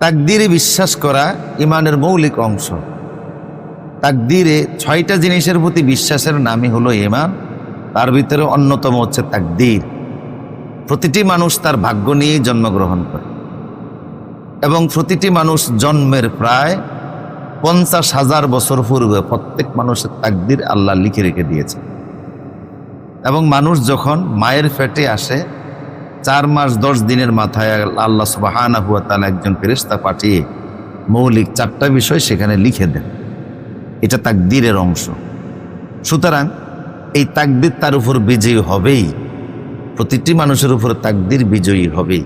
তাকদিরে বিশ্বাস করা ইমানের মৌলিক অংশ। তাকদিরে ছয়টা জিনিসের প্রতি বিশ্বাসের নামই হলো ইমান, তার ভিতরে অন্যতম হচ্ছে তাকদির। প্রতিটি মানুষ তার ভাগ্য নিয়েই জন্মগ্রহণ করে। এবং প্রতিটি মানুষ জন্মের প্রায় পঞ্চাশ হাজার বছর পূর্বে প্রত্যেক মানুষের তাকদির আল্লাহ লিখে রেখে দিয়েছে এবং মানুষ যখন মায়ের ফেটে আসে চার মাস, দশ দিনের মাথায় আল্লাহ সুবাহানা হুয়া তালা একজন ফেরিস্তা পাঠিয়ে মৌলিক চারটা বিষয় সেখানে লিখে দেন। এটা তাকদিরের অংশ। সুতরাং এই তাকদির তার উপর বিজয়ী হবেই। প্রতিটি মানুষের উপর তাকদির বিজয়ী হবেই।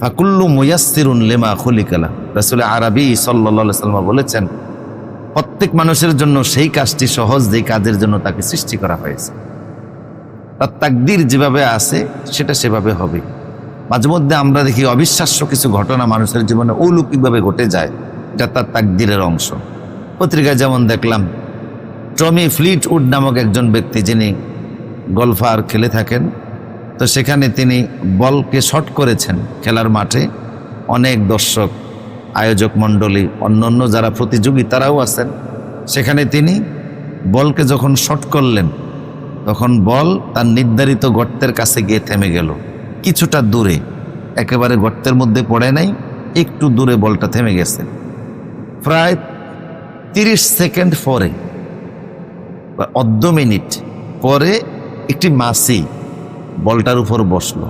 ফাকুল্লু মুয়াসিরুন লেমা খুলিকালা রাসুল আরবি সাল্লা সাল্লাম বলেছেন, প্রত্যেক মানুষের জন্য সেই কাজটি সহজ, যেই কাজের জন্য তাকে সৃষ্টি করা হয়েছে। তার তাকদির যেভাবে আছে, সেটা সেভাবে হবে। মাঝে মধ্যে আমরা দেখি অবিশ্বাস্য কিছু ঘটনা মানুষের জীবনে অলৌকিকভাবে ঘটে যায় এটা তার তাকদিরের অংশ। পত্রিকায় যেমন দেখলাম, টমি ফ্লিট উড নামক একজন ব্যক্তি যিনি গলফার খেলে থাকেন, তো সেখানে তিনি বলকে শট করেছেন খেলার মাঠে। অনেক দর্শক, আয়োজক মণ্ডলী, অন্যান্য যারা প্রতিযোগী, তারাও আছেন। সেখানে তিনি বলকে যখন শট করলেন তখন বল তার নির্ধারিত গর্তের কাছে গিয়ে থেমে গেল। কিছুটা দূরে। একেবারে গর্তের মধ্যে পড়ে নাই, একটু দূরে বলটা থেমে গেছে। প্রায় তিরিশ সেকেন্ড পরে, বা অর্ধ মিনিট পরে একটি মাসি বলটার উপর বসল।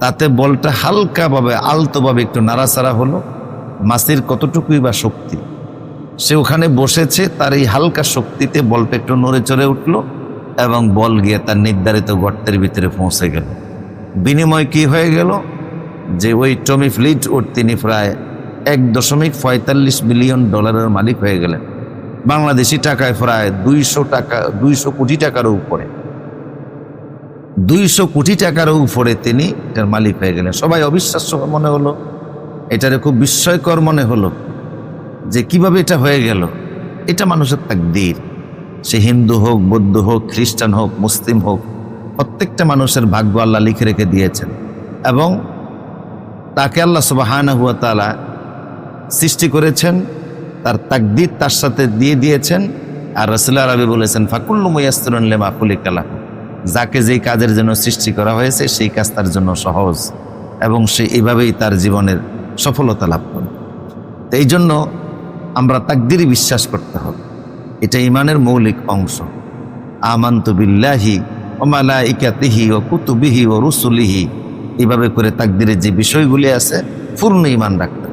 তাতে বলটা হালকাভাবে, আলতোভাবে একটু নাড়াচাড়া হলো। মাসির কতটুকুই বা শক্তি? সে ওখানে বসেছে, তার এই হালকা শক্তিতে বলটা একটু নড়ে চড়ে উঠল। এবং বল গিয়ে তার নির্ধারিত গর্তের ভিতরে পৌঁছে গেল। বিনিময় কি হয়ে গেল? যে ওই টমি ফ্লিট ওর তিনি প্রায় এক দশমিক পঁয়তাল্লিশ মিলিয়ন ডলারের মালিক হয়ে গেলেন। বাংলাদেশি টাকায় প্রায় দুইশো টাকা, দুইশো কোটি টাকার উপরে। দুইশো কোটি টাকার উপরে তিনি এটার মালিক হয়ে গেলেন। সবাই অবিশ্বাস্য মনে হলো। এটারে খুব বিস্ময়কর মনে হলো যে কীভাবে এটা হয়ে গেল। এটা মানুষের তাকদীর। সে হিন্দু হোক, বৌদ্ধ হোক, খ্রিস্টান হোক, মুসলিম হোক, প্রত্যেকটা মানুষের ভাগ্য আল্লাহ লিখে রেখে দিয়েছেন এবং তাকে আল্লাহ সুবাহানা হুয়া তালা সৃষ্টি করেছেন, তার তাকদির তার সাথে দিয়ে দিয়েছেন আর রসুল্লাহ রবি বলেছেন, ফাকুল্লু মুয়াস্তরুন লেমা কালা যাকে যেই কাজের জন্য সৃষ্টি করা হয়েছে, সেই কাজ তার জন্য সহজ এবং সে এভাবেই তার জীবনের সফলতা লাভ করে। এই জন্য আমরা তাকদিরই বিশ্বাস করতে হবে। এটা ইমানের মৌলিক অংশ আমান্তু বিল্লাহি ও মালাইকাতিহি ও কুতুবিহি ও রুসুলিহি এভাবে করে তাকদিরের যে বিষয়গুলি আছে, পূর্ণ ইমান রাখতে।